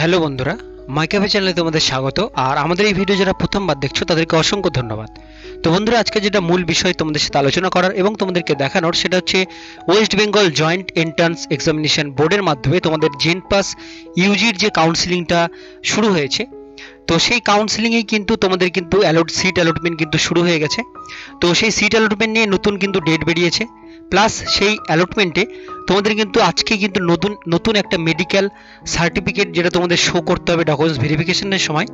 Hello বন্ধুরা মাইকাভে চ্যানেলে তোমাদের স্বাগত, আর আমাদের এই ভিডিও যারা প্রথমবার দেখছ, তাদেরকে অসংখ্য ধন্যবাদ। তো বন্ধুরা, আজকে যেটা মূল বিষয় তোমাদের সাথে আলোচনা করার এবং তোমাদেরকে দেখানোর, সেটা হচ্ছে West Bengal joint entrance examination বোর্ডের মাধ্যমে তোমাদের জেন পাস ইউজির যে কাউন্সিলিংটা শুরু হয়েছে। তো সেই কাউন্সিলিংয়েই কিন্তু তোমাদের কিন্তু অ্যালট সিট অ্যালটমেন্ট কিন্তু শুরু হয়ে গেছে। তো সেই সিট অ্যালটমেন্ট নিয়ে নতুন কিন্তু ডেট বেরিয়েছে। প্লাস সেই অ্যালটমেন্টে তোমাদের কিন্তু আজকে কিন্তু নতুন নতুন একটা মেডিকেল সার্টিফিকেট যেটা তোমাদের শো করতে হবে ডকুমেন্টস ভেরিফিকেশনের সময়।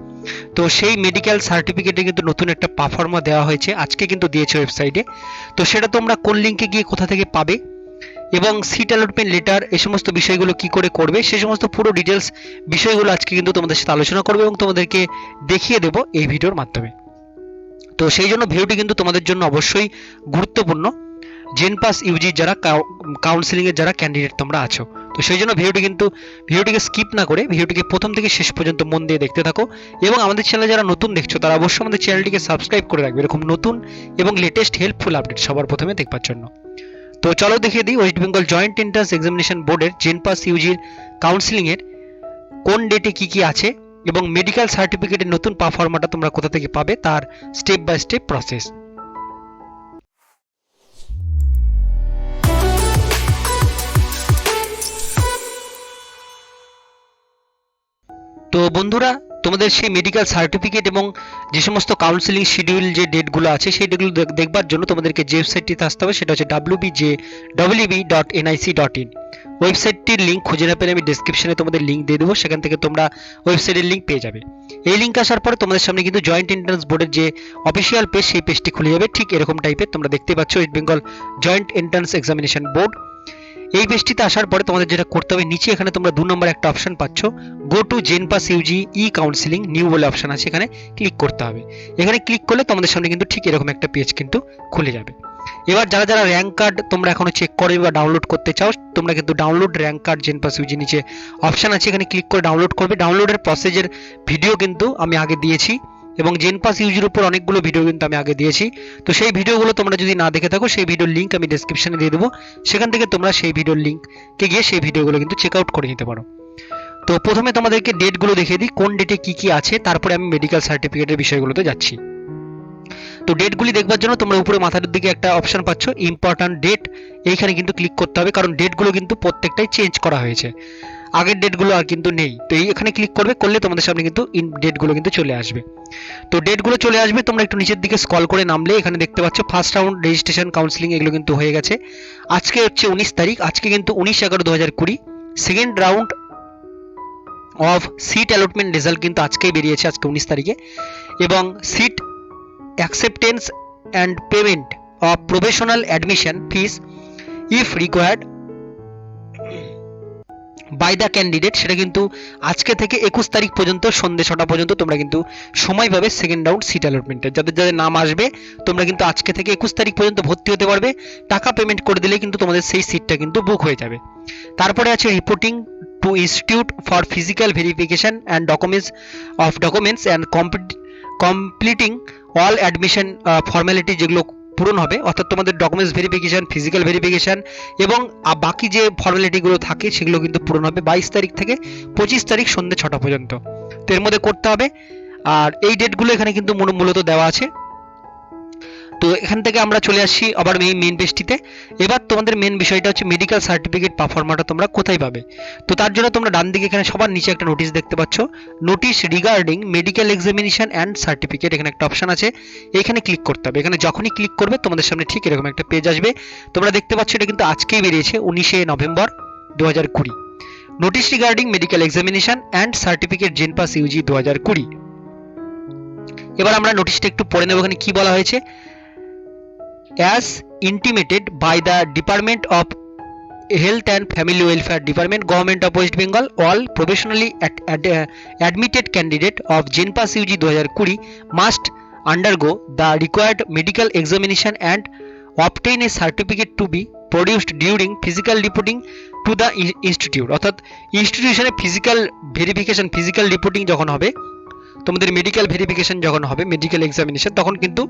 তো সেই মেডিকেল সার্টিফিকেটে কিন্তু নতুন একটা পারফর্মা দেওয়া হয়েছে। আজকে কিন্তু দিয়েছে ওয়েবসাইটে তো সেটা তোমরা কোন লিঙ্কে গিয়ে কোথা থেকে পাবে? এবং সিট অ্যালটমেন্ট লেটার এই সমস্ত বিষয়গুলো কি করে করবে? সে সমস্ত পুরো ডিটেলস বিষয়গুলো আজকে কিন্তু তোমাদের সাথে আলোচনা করবে এবং তোমাদেরকে দেখিয়ে দেবো এই ভিডিওর মাধ্যমে। তো সেই জন্য ভিডিওটি কিন্তু তোমাদের জন্য অবশ্যই গুরুত্বপূর্ণ। জেন পাস ইউজি যারা কাউন্সিলিংয়ের যারা ক্যান্ডিডেট তোমরা আছো। তো সেই জন্য ভিডিওটি কিন্তু ভিডিওটিকে স্কিপ না করে ভিডিওটিকে প্রথম থেকে শেষ পর্যন্ত মন দিয়ে দেখতে থাকো। এবং আমাদের চ্যানেলে যারা নতুন দেখছ, তারা অবশ্যই আমাদের চ্যানেলটিকে সাবস্ক্রাইব করে রাখবে। এরকম নতুন এবং লেটেস্ট হেল্পফুল আপডেট সবার প্রথমে দেখবার জন্য। তো চলো দেখিয়ে দিই west Bengal joint entrance examination বোর্ডের জেন পাস ইউজির কাউন্সিলিংয়ের কোন ডেটে কি কি আছে এবং মেডিকেল সার্টিফিকেটের নতুন পারফর্মাটা তোমরা কোথা থেকে পাবে, তার স্টেপ বাই স্টেপ প্রসেস বন্ধুরা, তোমাদের সেই মেডিকেল সার্টিফিকেট এবং যে সমস্ত কাউন্সিলিং শিডিউল যে ডেটগুলো আছে সেই ডেটগুলো দেখবার জন্য তোমাদেরকে যে ওয়েবসাইটটিতে আসতে হবে, সেটা হচ্ছে W B J WB dot NIC dot in ওয়েবসাইটটির link খুঁজে না পেলে আমি ডিসক্রিপশনে তোমাদের লিঙ্ক দিয়ে দেবো, সেখান থেকে তোমরা ওয়েবসাইটের লিঙ্ক পেয়ে যাবে। এই লিঙ্ক আসার পরে তোমাদের সামনে কিন্তু জয়েন্ট এন্ট্রান্স বোর্ডের যে অফিসিয়াল পেজ সেই পেজটি খুলে যাবে। ঠিক এরকম টাইপের তোমরা দেখতে পাচ্ছ west Bengal joint entrance examination board এই পেজটিতে আসার পরে তোমাদের যেটা করতে হবে, নিচে এখানে তোমরা দু নম্বর একটা অপশন পাচ্ছ। Go to JENPAS UG e counselling new বলে অপশন আছে এখানে ক্লিক করতে হবে। এখানে ক্লিক করলে তোমাদের সামনে কিন্তু ঠিক এরকম একটা পেজ কিন্তু খুলে যাবে। এবার যারা যারা র্যাঙ্ক কার্ড তোমরা এখনও চেক করো বা ডাউনলোড করতে চাও, তোমরা কিন্তু download rank card JENPAS UG নিচে অপশন আছে, এখানে ক্লিক করে ডাউনলোড করবে। ডাউনলোডের প্রসেসের ভিডিও কিন্তু আমি আগে দিয়েছি। এবং জেন পাস ইউজির উপর অনেকগুলো ভিডিও কিন্তু আমি আগে দিয়েছি। তো সেই ভিডিওগুলো তোমরা যদি না দেখে থাকো, সেই ভিডিওর লিঙ্ক আমি ডেসক্রিপশনে দিয়ে দেবো। সেখান থেকে তোমরা সেই ভিডিওর লিঙ্ককে গিয়ে সেই ভিডিওগুলো কিন্তু চেক আউট করে নিতে পারো। তো প্রথমে তোমাদেরকে ডেটগুলো দেখিয়ে দিই, কোন ডেটে কী কী আছে, তারপরে আমি মেডিকেল সার্টিফিকেটের বিষয়গুলোতে যাচ্ছি। তো ডেটগুলি দেখবার জন্য তোমরা উপরে মাথার দিকে একটা অপশন পাচ্ছ ইম্পর্ট্যান্ট ডেট এইখানে কিন্তু ক্লিক করতে হবে, কারণ ডেটগুলো কিন্তু প্রত্যেকটাই চেঞ্জ করা হয়েছে। আগের ডেটগুলো আর কিন্তু নেই। তো এই এখানে ক্লিক করবে, করলে তোমাদের সামনে কিন্তু ইন ডেটগুলো কিন্তু চলে আসবে। তো ডেটগুলো চলে আসবে, তোমরা একটু নিচের দিকে স্কল করে নামলে এখানে দেখতে পাচ্ছ ফার্স্ট রাউন্ড রেজিস্ট্রেশন কাউন্সিলিং এগুলো কিন্তু হয়ে গেছে। আজকে হচ্ছে উনিশ তারিখ, আজকে কিন্তু উনিশ এগারো দু হাজার কুড়ি। Second round of seat allotment result কিন্তু আজকেই বেরিয়েছে, আজকে উনিশ তারিখে। এবং seat acceptance and payment of professional admission fees if required by the candidate সেটা কিন্তু আজকে থেকে একুশ তারিখ পর্যন্ত, সন্ধ্যে ছটা পর্যন্ত তোমরা কিন্তু সময় পাবে সেকেন্ড রাউন্ড সিট অ্যালটমেন্টের যাদের যাদের নাম আসবে, তোমরা কিন্তু আজকে থেকে একুশ তারিখ পর্যন্ত ভর্তি হতে পারবে। টাকা পেমেন্ট করে দিলে কিন্তু তোমাদের সেই সিটটা কিন্তু বুক হয়ে যাবে। তারপরে আছে reporting to institute for physical verification and documents of documents and completing all admission formality যেগুলো পূরণ হবে, অর্থাৎ তোমাদের ডকুমেন্টস ভেরিফিকেশান ফিজিক্যাল ভেরিফিকেশন এবং বাকি যে ফর্মালিটিগুলো থাকে সেগুলো কিন্তু পূরণ হবে বাইশ তারিখ থেকে পঁচিশ তারিখ সন্ধ্যে ছটা পর্যন্ত। তো এর মধ্যে করতে হবে। আর এই ডেটগুলো এখানে কিন্তু মূলত দেওয়া আছে। তো এখান থেকে আমরা চলে আসছি আবার এই মেন পেজটিতে এবার তোমাদের মেন বিষয়টা হচ্ছে মেডিকেল সার্টিফিকেট পারফর্মাটা তোমরা কোথায় পাবে? তো তার জন্য তোমরা ডান দিকে এখানে সবার নিচে একটা নোটিশ দেখতে পাচ্ছ। Notice regarding medical examination and certificate এখানে একটা অপশন আছে। এখানে ক্লিক করতে হবে। এখানে যখনই ক্লিক করবে, তোমাদের সামনে ঠিক এরকম একটা পেজ আসবে। তোমরা দেখতে পাচ্ছ এটা কিন্তু আজকেই বেরিয়েছে, উনিশে নভেম্বর দু হাজার কুড়ি। Notice regarding medical examination and certificate JENPAS UG দু হাজার কুড়ি। এবার আমরা নোটিশটা একটু পড়ে নেব এখানে কি বলা হয়েছে। As intimated by the department of health and family welfare department government of West Bengal all professionally admitted candidate of JENPAS UG দু হাজার কুড়ি must undergo the required medical examination and obtain a certificate to be produced during physical reporting to the institute অর্থাৎ ইনস্টিটিউশনে physical verification physical reporting যখন হবে তোমাদের medical verification যখন হবে মেডিকেল এক্সামিনেশন তখন কিন্তু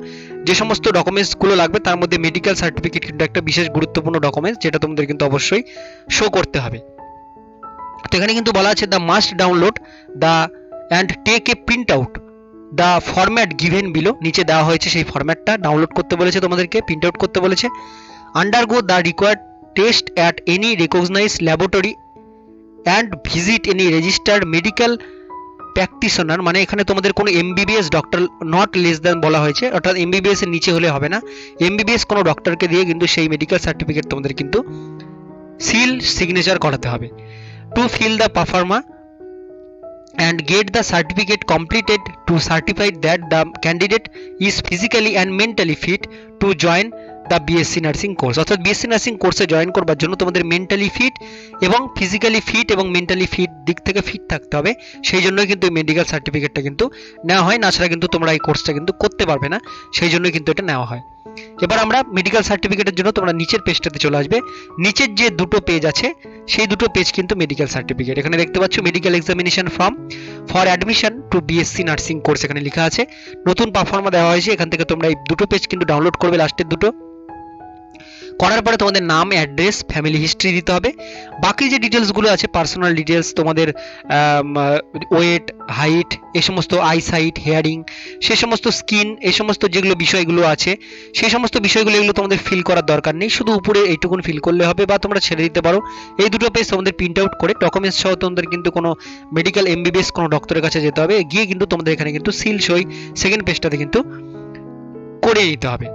যে সমস্ত ডকুমেন্টসগুলো লাগবে, তার মধ্যে মেডিকেল সার্টিফিকেট কিন্তু একটা বিশেষ গুরুত্বপূর্ণ ডকুমেন্টস যেটা তোমাদের কিন্তু অবশ্যই শো করতে হবে। তো এখানে কিন্তু বলা আছে the must download the and take a print out the format given below নিচে দেওয়া হয়েছে সেই ফরম্যাটটা ডাউনলোড করতে বলেছে তোমাদেরকে প্রিন্ট আউট করতে বলেছে। Undergo the required test at any recognise laboratory and visit any registered medical practitioner মানে এখানে তোমাদের কোনো MBBS doctor not less than বলা হয়েছে, অর্থাৎ এমবিবিএস এর নিচে হলে হবে না। এমবিবিএস কোনো ডক্টরকে দিয়ে কিন্তু সেই মেডিকেল সার্টিফিকেট তোমাদের কিন্তু সিল সিগনেচার করাতে হবে। To fill the proforma and get the certificate completed, to certify that the candidate is physically and mentally fit to join the BSc nursing course অর্থাৎ বিএসসি নার্সিং কোর্সে join করবার জন্য তোমাদের mentally fit এবং physically fit এবং mentally fit দিক থেকে fit থাকতে হবে। সেই জন্যই কিন্তু এই মেডিকেল সার্টিফিকেটটা কিন্তু নেওয়া হয়। না ছাড়া কিন্তু তোমরা এই কোর্সটা কিন্তু করতে পারবে না। সেই জন্যই কিন্তু এটা নেওয়া হয়। এবার আমরা মেডিকেল সার্টিফিকেটের জন্য তোমরা নিচের পেজটাতে চলে আসবে। নিচের যে দুটো পেজ আছে, সেই দুটো পেজ কিন্তু মেডিকেল সার্টিফিকেট এখানে দেখতে পাচ্ছ medical examination form for admission to BSc nursing course এখানে লেখা আছে। নতুন পারফর্মা দেওয়া হয়েছে। এখান থেকে তোমরা এই দুটো পেজ কিন্তু ডাউনলোড করবে লাস্টের দুটো। করার পরে তোমাদের নাম অ্যাড্রেস ফ্যামিলি হিস্ট্রি দিতে হবে। বাকি যে ডিটেলসগুলো আছে পার্সোনাল ডিটেলস তোমাদের ওয়েট হাইট এ সমস্ত আই সাইট হেয়ারিং সে সমস্ত স্কিন এ সমস্ত যেগুলো বিষয়গুলো আছে সেই সমস্ত বিষয়গুলো এগুলো তোমাদের ফিল করার দরকার নেই। শুধু উপরে এইটুকুন ফিল করলে হবে বা তোমরা ছেড়ে দিতে পারো। এই দুটো পেজ তোমাদের প্রিন্ট আউট করে ডকুমেন্টস সহ তোমাদের কিন্তু কোনো মেডিকেল এমবিবিএস কোনো ডক্টরের কাছে যেতে হবে। গিয়ে কিন্তু তোমাদের এখানে কিন্তু সিল সই সেকেন্ড পেজটাতে কিন্তু করে নিতে হবে।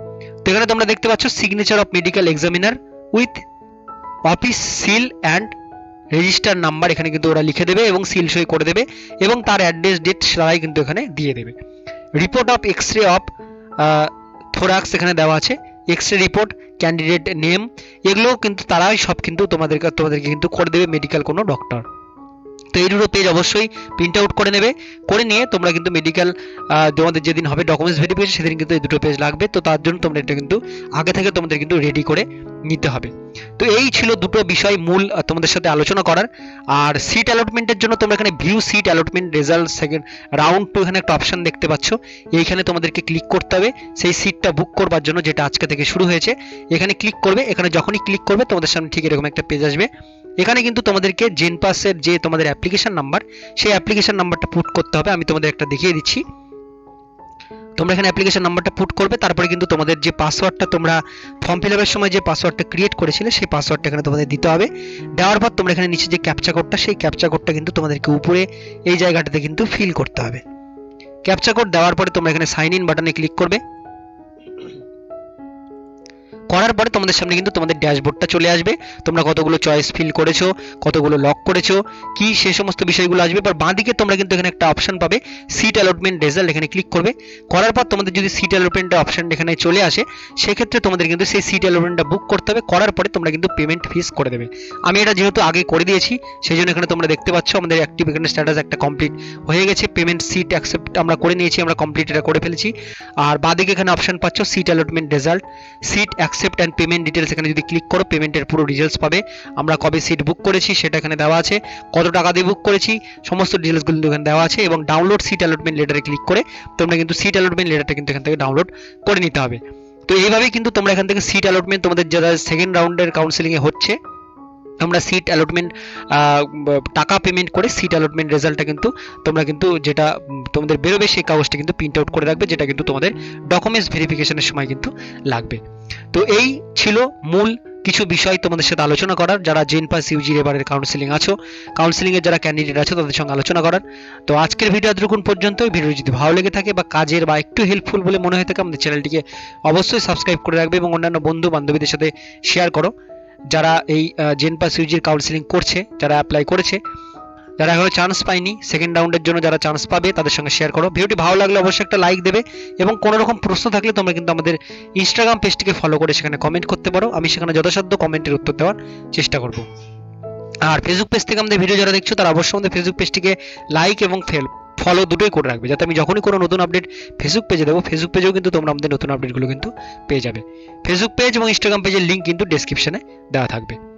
তো এখানে তোমরা দেখতে পাচ্ছ signature of medical examiner with office seal and register number এখানে কিন্তু ওরা লিখে দেবে এবং সিল সই করে দেবে এবং তার অ্যাড্রেস ডেট সেটাই কিন্তু এখানে দিয়ে দেবে। Report of X ray of thorax এখানে দেওয়া আছে। X ray report candidate name এগুলোও কিন্তু তারাই সব কিন্তু তোমাদেরকে তোমাদেরকে কিন্তু করে দেবে মেডিকেল কোনো ডক্টর তো এই দুটো পেজ অবশ্যই প্রিন্ট আউট করে নেবে। করে নিয়ে তোমরা কিন্তু মেডিকেল তোমাদের যেদিন হবে ডকুমেন্টস ভেরিফিকেশন সেদিন কিন্তু এই দুটো পেজ লাগবে। তো তার জন্য তোমরা এটা কিন্তু আগে থেকে তোমাদের কিন্তু রেডি করে নিতে হবে। তো এই ছিল দুটো বিষয় মূল তোমাদের সাথে আলোচনা করার। আর সিট অ্যালটমেন্টের জন্য তোমরা এখানে view seat allotment result second round to এখানে একটা অপশন দেখতে পাচ্ছ। এইখানে তোমাদেরকে ক্লিক করতে হবে। সেই সিটটা বুক করবার জন্য যেটা আজকে থেকে শুরু হয়েছে। এখানে ক্লিক করবে। এখানে যখনই ক্লিক করবে, তোমাদের সামনে ঠিক এরকম একটা পেজ আসবে। এখানে কিন্তু তোমাদেরকে জেন পাসের যে তোমাদের অ্যাপ্লিকেশন নাম্বার সেই অ্যাপ্লিকেশন নাম্বারটা পুট করতে হবে। আমি তোমাদের একটা দেখিয়ে দিচ্ছি। তোমরা এখানে অ্যাপ্লিকেশন নাম্বারটা পুট করবে, তারপরে কিন্তু তোমাদের যে পাসওয়ার্ডটা তোমরা ফর্ম ফিল আপের সময় যে পাসওয়ার্ডটা ক্রিয়েট করেছিলে, সেই পাসওয়ার্ডটা এখানে তোমাদের দিতে হবে। দেওয়ার পর তোমরা এখানে নিচে যে ক্যাপচা কোডটা সেই ক্যাপচা কোডটা কিন্তু তোমাদেরকে উপরে এই জায়গাটাতে কিন্তু ফিল করতে হবে। ক্যাপচা কোড দেওয়ার পরে তোমরা এখানে সাইন ইন বাটনে ক্লিক করবে। করার পরে তোমাদের সামনে কিন্তু তোমাদের ড্যাশবোর্ডটা চলে আসবে। তোমরা কতগুলো চয়েস ফিল করেছ, কতগুলো লক করেছ, কি সে সমস্ত বিষয়গুলো আসবে। এবার বাঁদিকে তোমরা কিন্তু এখানে একটা অপশন পাবে সিট অ্যালটমেন্ট রেজাল্ট এখানে ক্লিক করবে। করার পর তোমাদের যদি সিট অ্যালটমেন্টের অপশন এখানে চলে আসে, সেক্ষেত্রে তোমাদের কিন্তু সেই সিট অ্যালটমেন্টটা বুক করতে হবে। করার পরে তোমরা কিন্তু পেমেন্ট ফিস করে দেবে। আমি এটা যেহেতু আগে করে দিয়েছি সেই জন্য এখানে তোমরা দেখতে পাচ্ছ আমাদের অ্যাক্টিভ এখানে স্ট্যাটাস একটা কমপ্লিট হয়ে গেছে। পেমেন্ট সিট অ্যাকসেপ্ট আমরা করে নিয়েছি, আমরা কমপ্লিট এটা করে ফেলেছি। আর বাঁদিকে এখানে অপশন পাচ্ছ seat allotment result seat accept and payment details এখানে যদি ক্লিক করো পেমেন্টের পুরো ডিটেলস পাবে। আমরা কবে সিট বুক করেছি সেটা এখানে দেওয়া আছে। কত টাকা দিয়ে বুক করেছি, সমস্ত ডিটেলসগুলো কিন্তু এখানে দেওয়া আছে এবং ডাউনলোড সিট অ্যালটমেন্ট লেটারে ক্লিক করে তোমরা কিন্তু সিট অ্যালটমেন্ট লেটারটা কিন্তু এখান থেকে ডাউনলোড করে নিতে হবে। তো এইভাবেই কিন্তু তোমরা এখান থেকে সিট অ্যালটমেন্ট তোমাদের যারা সেকেন্ড রাউন্ডের কাউন্সিলিংয়ে হচ্ছে তোমরা সিট অ্যালটমেন্ট টাকা পেমেন্ট করে সিট অ্যালটমেন্ট রেজাল্টটা কিন্তু তোমরা কিন্তু যেটা তোমাদের বেরোবে সেই কাগজটা কিন্তু প্রিন্ট আউট করে রাখবে, যেটা কিন্তু তোমাদের ডকুমেন্টস ভেরিফিকেশনের সময় কিন্তু লাগবে। তো এই ছিল মূল কিছু বিষয় তোমাদের সাথে আলোচনা করার। যারা জেন পাস ইউজির এবারের কাউন্সিলিং আছো কাউন্সিলিং এর যারা ক্যান্ডিডেট আছো, তাদের সঙ্গে আলোচনা করার। তো আজকের ভিডিও এতটুকুন পর্যন্ত ভিডিও যদি ভালো লেগে থাকে বা কাজের বা একটু হেল্পফুল বলে মনে হয়ে থাকে, আমাদের চ্যানেলটিকে অবশ্যই সাবস্ক্রাইব করে রাখবে এবং অন্যান্য বন্ধু বান্ধবীদের সাথে শেয়ার করো। যারা এই জেন পাস ইউজির কাউন্সিলিং করছে, যারা অ্যাপ্লাই করেছে যারা এখনও চান্স পায়নি সেকেন্ড রাউন্ডের জন্য যারা চান্স পাবে, তাদের সঙ্গে শেয়ার করো। ভিডিওটি ভালো লাগলে অবশ্যই একটা লাইক দেবে এবং কোনো রকম প্রশ্ন থাকলে তোমরা কিন্তু আমাদের ইনস্টাগ্রাম পেজটিকে ফলো করে সেখানে কমেন্ট করতে পারো। আমি সেখানে যথাসাধ্য কমেন্টের উত্তর দেওয়ার চেষ্টা করব। আর ফেসবুক পেজ থেকে আমাদের ভিডিও যারা দেখছ, তারা অবশ্যই আমাদের ফেসবুক পেজটিকে লাইক এবং ফেল ফলো দুটোই করে রাখবে। যাতে আমি যখনই কোনো নতুন আপডেট ফেসবুক পেজে দেবো ফেসবুক পেজেও কিন্তু তোমরা আমাদের নতুন আপডেটগুলো কিন্তু পেয়ে যাবে। ফেসবুক পেজ এবং ইনস্টাগ্রাম পেজের লিঙ্ক কিন্তু ডেসক্রিপশনে দেওয়া থাকবে।